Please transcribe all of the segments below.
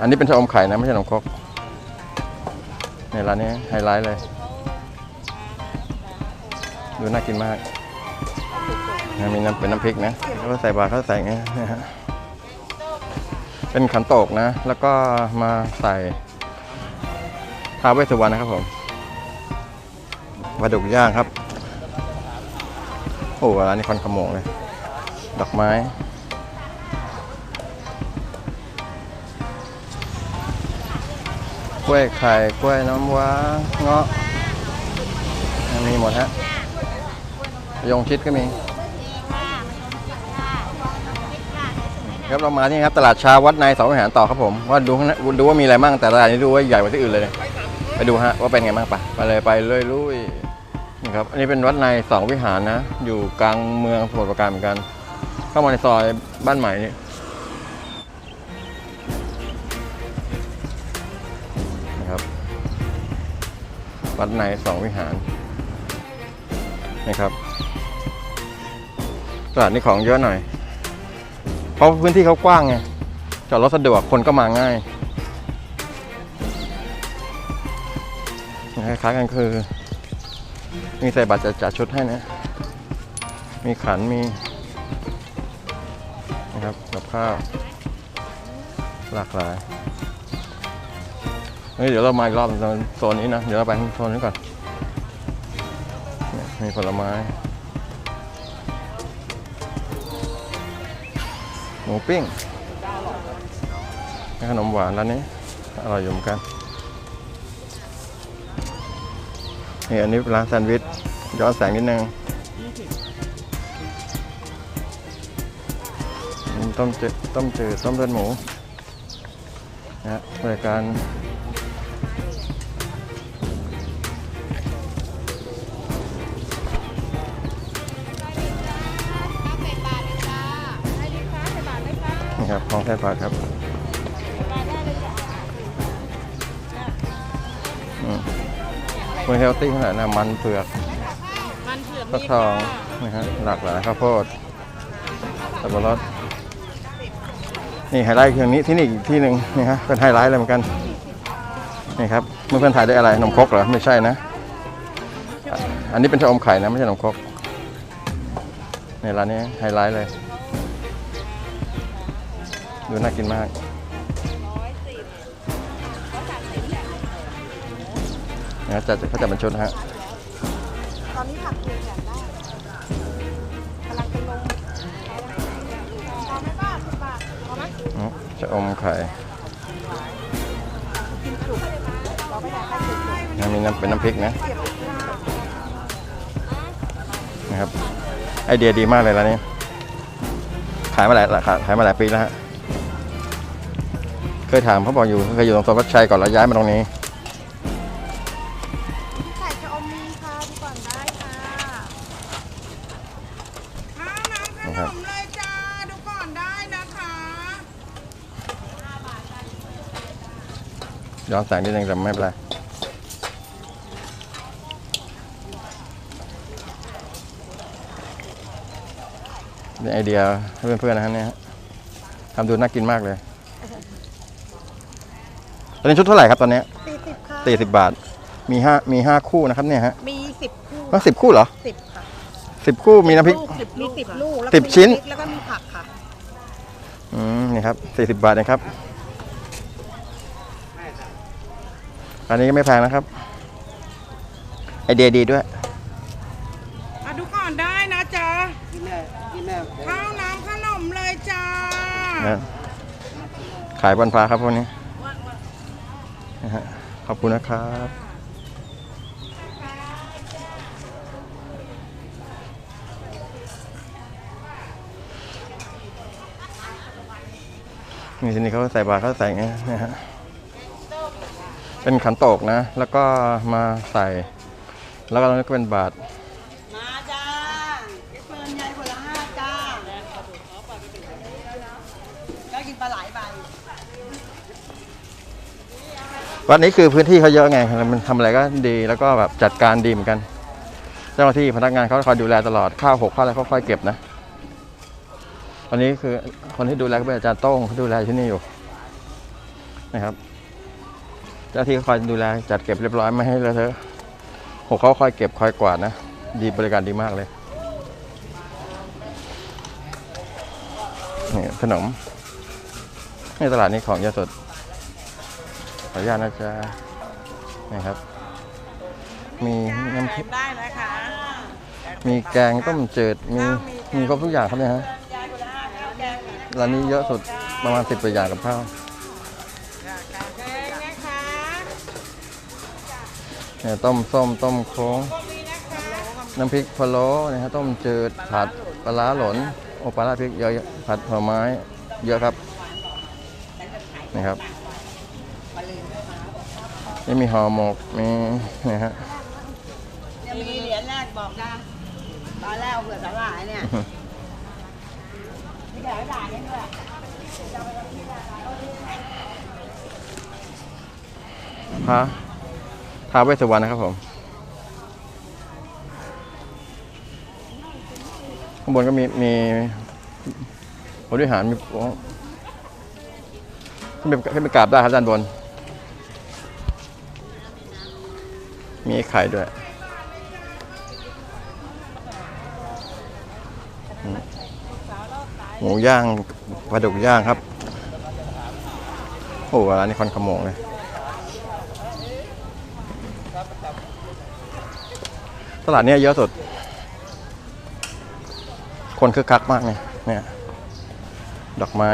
อันนี้เป็นชะอมไข่นะไม่ใช่ขนมครกในร้านนี้ไฮไลท์เลย ดูน่ากินมากมีน้ำเป็นน้ำพริกนะแล้วก็ใส่บาเขาใส่อย่างเงี้ยนะฮะเป็นขันโตกนะ แล้วก็มาใส่ท้าวเวสวรรณนะครับผมปลาดุกย่างครับ โอ้ร้านนี้ควันขโมงเลย ดอกไม้ ล้วยไข่กล้วยน้ำว้าเงาะมีหมดฮะยงชิดก็มีครับเรามาที่ครับตลาดชาวัดในเสาวิหารต่อครับผมว่าดูน้าดูว่ามีอะไรบ้างแต่ตลาดนี้ดูว่าใหญ่กว่าที่อื่นเลยไปดูฮะว่าเป็นไงบ้างปะไปเลยไปเลยลุยนี่ครับอันนี้เป็นวัดในสองวิหารนะ อยู่กลางเมืองสมุทรปราการเหมือนกัน เข้ามาในซอยบ้านใหม่นี่ ครับ วัดในสองวิหารนี่ครับตลาดนี้ของเยอะหน่อย เพราะพื้นที่เขากว้างไงจอดรถสะดวกคนก็มาง่ายคล้ายๆกันคือ มีใส่บัตรจะจัดชุดให้นะ มีขันมีนะครับกับข้าวหลากหลาย ฮ้ยเดี๋ยวเรามาอีกรอบโซนนี้นะ เดี๋ยวเราไปโซนนี้ก่อน มีผลไม้ หมูปิ้งขนมหวานร้านนี้ อร่อยอยู่เหมือนกันนี่อันนี้ร้านแซนด์วิชย้อนแสงนิดนึงต้มจืดต้มจืดต้มเลือดหมูนะบริการ ครับของแท้ปาดครับอืมคุณเฮลตี้ขนาดนะมันเผือกมันเผือกฟักทองนะฮะหลากหลายข้าวโพดสับปะรดนี่ไฮไลท์คือนี้ที่นี่อีกที่หนึ่งนี่ฮะเป็นไฮไลท์เลยเหมือนกันนี่ครับเมื่อเพื่อนถ่ายได้อะไรนมครกเหรอไม่ใช่นะอะอันนี้เป็นชะอมไข่นะไม่ใช่นมครกในร้านนี้ไฮไลท์เลย ดูน่ากินมาก นะจัดเขาจัดเป็นชุดนะฮะ ตอนนี้ผักเผือกอยากได้กำลังจะลงพอไหมป้าสิบบาทพอไหมอืมชะอมไข่กินสุกเราไม่ได้ให้สุกนะมีน้ำเป็นน้ำพริกนะเสียบนะครับ ไอเดียดีมากเลยแล้วนี่ขายมาหลายขายขายมาหลายปีแล้วฮะ เคยถามเขาบอกอยู่เคยอยู่ตรงสวัสดิ์ชัยก่อนแล้วย้ายมาตรงนี้ ใส่ชะอมมีค่ะดูก่อนได้ค่ะข้าวน้ำขนมเลยจ้า ดูก่อนได้นะคะ ย้อนแสงนิดนึงแต่ไม่เป็นไรเป็นไอเดียให้เพื่อนๆนะฮะเนี่ยฮะทำดูน่ากินมากเลย ตอนนี้ชุดเท่าไหร่ครับตอนเนี้สี่สิบค่ะสี่สิบบาท มีห้ามีห้าคู่นะครับเนี่ยฮะมีสิบคู่ว่าสิบคู่เหรอสิบค่ะสิบคู่มีน้ำพริก ลูกสิบมีสิบลูกแล้วสิบก็มีชิ้น พริกแล้วก็มีผักค่ะ อืมนี่ครับสี่สิบบาทเองครับ อันนี้ก็ไม่แพงนะครับ ไอเดียดีด้วย อะดูก่อนได้นะจ๊ะข้าวน้ำขนมเลยจ้า นะขายบนฟ้าครับพวกนี้นะฮะข อบคุณนะครับนี่ทีนี้เขาใส่บาตรเขาใส่ไงนะฮะเป็นขันโตกนะ แล้วก็มาใส่ แล้วก็ตรงนี้ก็เป็นบาตร มาจ้าเก็บเปินใหญ่คนละห้าจ้าก็กินปลาไหลใบ วัดนี้คือพื้นที่เขาเยอะไงมันทำอะไรก็ดีแล้วก็แบบจัดการดีเหมือนกัน เจ้าหน้าที่พนักงานเขาคอยดูแลตลอดข้าวหกข้าวอะไรเขาคอยเก็บนะตอนนี้คือคนที่ดูแลก็เป็นอาจารย์โต้งเขาดูแลที่นี่อยู่นะครับ เจ้าที่คอยดูแลจัดเก็บเรียบร้อยไม่ให้เลอะเทอะโหเขาคอยเก็บคอยกวาดนะดีบริการดีมากเลยนี่ขนมในตลาดนี้ของเยอะสด ขออนุญาตนะจ๊ะนี่ครับ มีน้ำพริกได้นะคะมีแกงต้มจืดมีมีครบทุกอย่างครับเนี่ยฮะร้านนี้เยอะสุดประมาณสิบกว่าอย่างกับข้าวแกงนะคะเนี่ยต้มส้มต้มโค้งก็มีนะคะน้ำพริกพะโล้นะฮะต้มจืดผัดปลาร้าหลนโอปลาร้าพริกเยอะๆผัดผลไม้เยอะครับนี่ครับ นี่มีห่อหมกมีนี่ฮะเนี่ยมีเหรียญแรกบอกนะตอนแรกเอาเผื่อสาหร่ายเนี่ยมีแต่สาหร่ายเนี่ยด้วยพระท้าวเวสสุวรรณนะครับผม ข้างบนก็มีมีบริหารมีขึ้นไปขึ้นไปกราบได้ครับด้านบน มีไอ้ไข่ด้วยอืมหมูย่างปลาดุกย่างครับ โอ้โหร้านนี้คอนขโมงเลย ตลาดเนี้ยเยอะสุด คนคึกคักมากเนี่ยเนี่ย ดอกไม้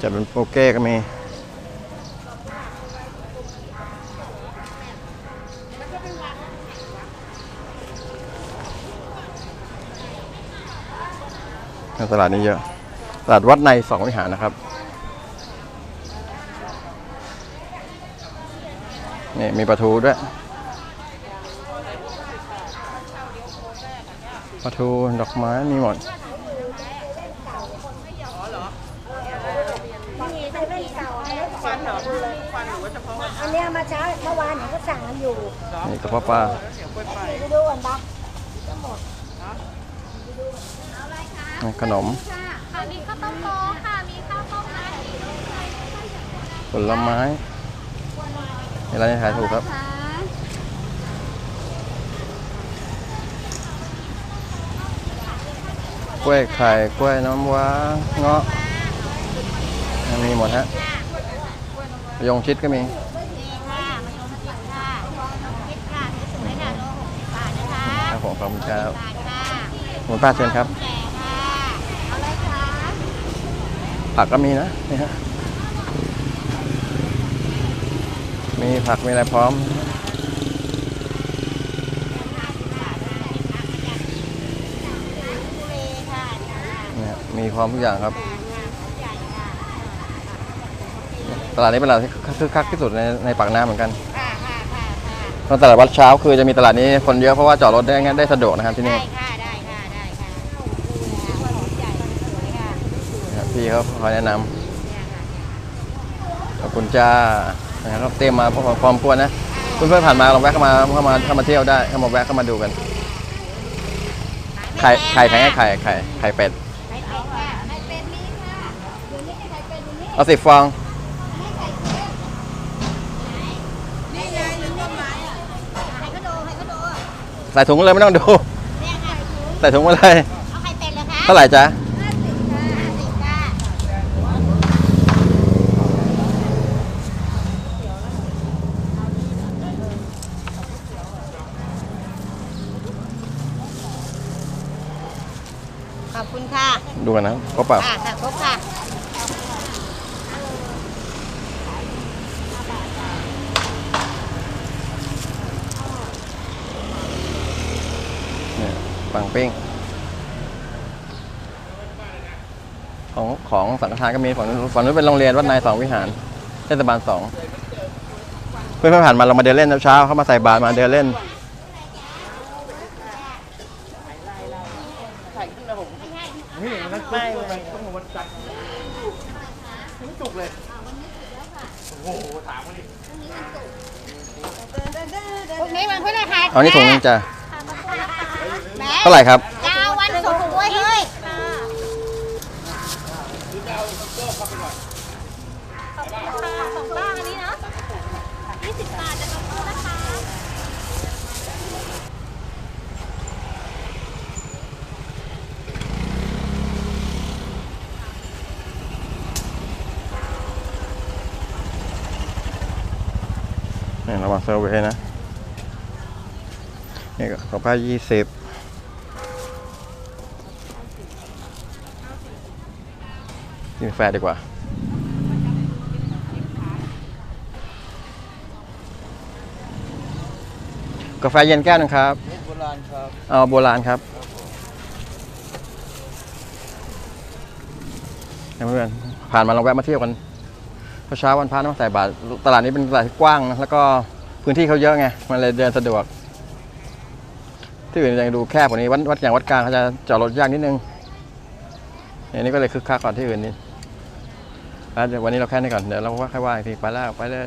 จะเป็นโปเก้ก็มี ตลาดนี้เยอะตลาดวัดในสองวิหารนะครับนี่มีปลาทูด้วยปลาทูดอกไม้มีหมดอันนี้มาเช้าเมื่อวานเห็นก็สั่งกันอยู่นี่กระเพาะปลาเสียงไปไปไปดูกันปะ นี่ ขนมค่ะมีข้าวต้มโต๊ะค่ะ มีข้าวต้มน้ำสีน้ำตาลผลไม้นี่ร้านนี้ขายถูกครับค่ะกล้วยไข่กล้วยน้ำว้าเงาะมีหมดฮะมะยงชิดก็มีนี่ค่ะมะยมชิดค่ะชิดค่ะสวยๆค่ะโลหกสิบบาทนะคะครับผมขอบคุณครับบาทค่ะคุณป้าเชิญครับ แก่ค่ะ เอาเลยค่ะ ผักก็มีนะนี่ฮะมีผักมีอะไรพร้อม เนี่ยมีพร้อมทุกอย่างครับ ตลาดนี้เป็นตลาดที่คึกคักที่สุดในในปากน้ำเหมือนกันตอนตลาดวัดเช้าคือจะมีตลาดนี้คนเยอะเพราะว่าจอดรถได้ง่ายได้สะดวกนะครับที่นี่ ค่ะ ได้ค่ะ ได้ค่ะหัวหอมใหญ่สวยค่ะ นะครับ พี่เขาคอยแนะนำเนี่ยค่ะขอบคุณจ้านะครับเตรียมมาพอพร้อมควรนะเพื่อนๆผ่านมาลองแวะเข้ามาเข้ามาเข้ามาเที่ยวได้เข้ามาแวะเข้ามาดูกันไข่ไข่ไข่ไข่ไข่ไข่เป็ดไข่เป็ดค่ะไข่เป็ดมีค่ะเดี๋ยวนี้ไข่เป็ดอยู่นี่เอาสิบฟองนี่ไงหรือต้นไม้อะไข่ก็ดูไข่ก็ดูใส่ถุงเลยไม่ต้องดูเนี่ยค่ะใส่ถุงมาเลยเอาไข่เป็ดเลยคะเท่าไหร่จ๊ะ ห้าสิบค่ะห้าสิบค่ะ ขอบคุณค่ะ ดูกันนะก็เปล่าค่ะค่ะครบค่ะเนี่ยปังปิ้งของของสังฆทานก็มีฝั่งนู้นฝั่งนู้นเป็นโรงเรียนวัดนายสองวิหารเทศบาลสองเพื่อนๆผ่านมาเรามาเดินเล่นเช้าๆเข้ามาใส่บาตรมาเดินเล่น พวกนี้มันเพื่อนหัสเอานี่ถุงนึงจ้ะแหมเท่าไหร่ครับ ยาววันศุกร์ด้วยเฮ้ย สองบ้างอันนี้นะยี่สิบบาทจะต้องพูดนะคะ นี่ระวังเซอร์เวย์นะ นี่ก็ขอผ้ายี่สิบกินกาแฟดีกว่า กาแฟเย็นแก้วหนึงครับ โบราณครับ เอาโบราณครับให้เพื่อนๆผ่านมาลองแวะมาเที่ยวกันเพราะเช้าวันพระต้องใส่บาตรตลาดนี้เป็นตลาดที่กว้างนะแล้วก็พื้นที่เขาเยอะไงมันเลยเดินสะดวก ที่อื่นยังดูแคบกว่านี้วัดวัดอย่างวัดกลางเขาจะจอดรถยากนิดนึงอันนี้ก็เลยคึกคักกว่าที่อื่นนิดแล้ววันนี้เราแค่นี้ก่อนเดี๋ยวเราว่าค่อยว่าอีกทีไปแล้วไปเลย